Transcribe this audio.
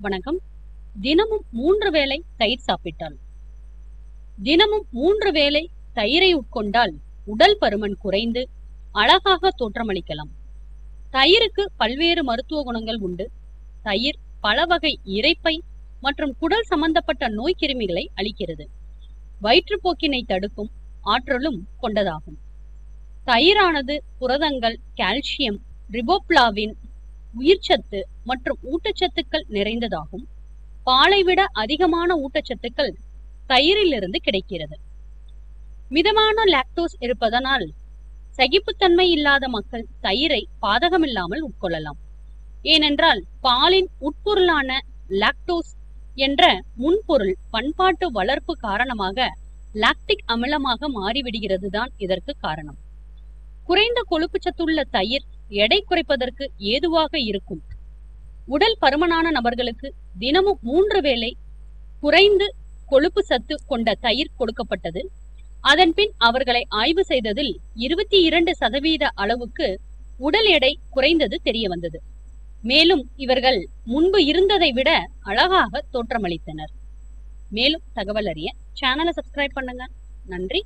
வணக்கம். தினமும் மூன்று வேளை தயிர் சாப்பிட்டால். தினமும் மூன்று வேளை தயிரை உட்கொண்டால் உடல் பருமன் குறைந்து அழகாக தோற்றமளிக்கலாம். தயிருக்கு பல்வேறு மருத்துவ குணங்கள் உண்டு. தயிர் பல வகை இறைப்பை மற்றும் குடல் சம்பந்தப்பட்ட நோய் கிருமிகளை அளிக்கிறது. வயிற்றுப்போக்கினை தடுக்கும் ஆற்றலும் கொண்டதாகும். தயிரானது புரதங்கள் கால்சியம் ரிபோப்ளாவின் உயிர்ச்சத்து மற்றும் ஊட்டச்சத்துக்கள் நிறைந்ததாகும். பாலை விட அதிகமான ஊட்டச்சத்துக்கள் தயிரிலிருந்து கிடைக்கிறது. மிதமான லாக்டோஸ் இருப்பதனால் சகிப்புத்தன்மை இல்லாத மக்கள் தயிரை பாதகமில்லாமல் உட்கொள்ளலாம். ஏனென்றால் பாலின் உட்பொருளான லாக்டோஸ் என்ற முன்பொருள் பண்பாட்டு வளர்ப்பு காரணமாக லாக்டிக் அமிலமாக மாறிவிடுகிறது தான் இதற்கு காரணம். குறைந்த கொழுப்பு சத்துள்ள தயிர் எடை குறைப்பதற்கு ஏதுவாக இருக்கும். உடல் பருமனான நபர்களுக்கு தினமும் மூன்று வேளை குறைந்து கொழுப்பு சத்து கொண்ட தயிர் கொடுக்கப்பட்டது. அதன்பின் அவர்களை ஆய்வு செய்ததில் இருபத்தி இரண்டு சதவீத அளவுக்கு உடல் எடை குறைந்தது தெரிய வந்தது. மேலும் இவர்கள் முன்பு இருந்ததை விட அழகாக தோற்றமளித்தனர். மேலும் தகவல் அறிய சேனலை சப்ஸ்கிரைப் பண்ணுங்க. நன்றி.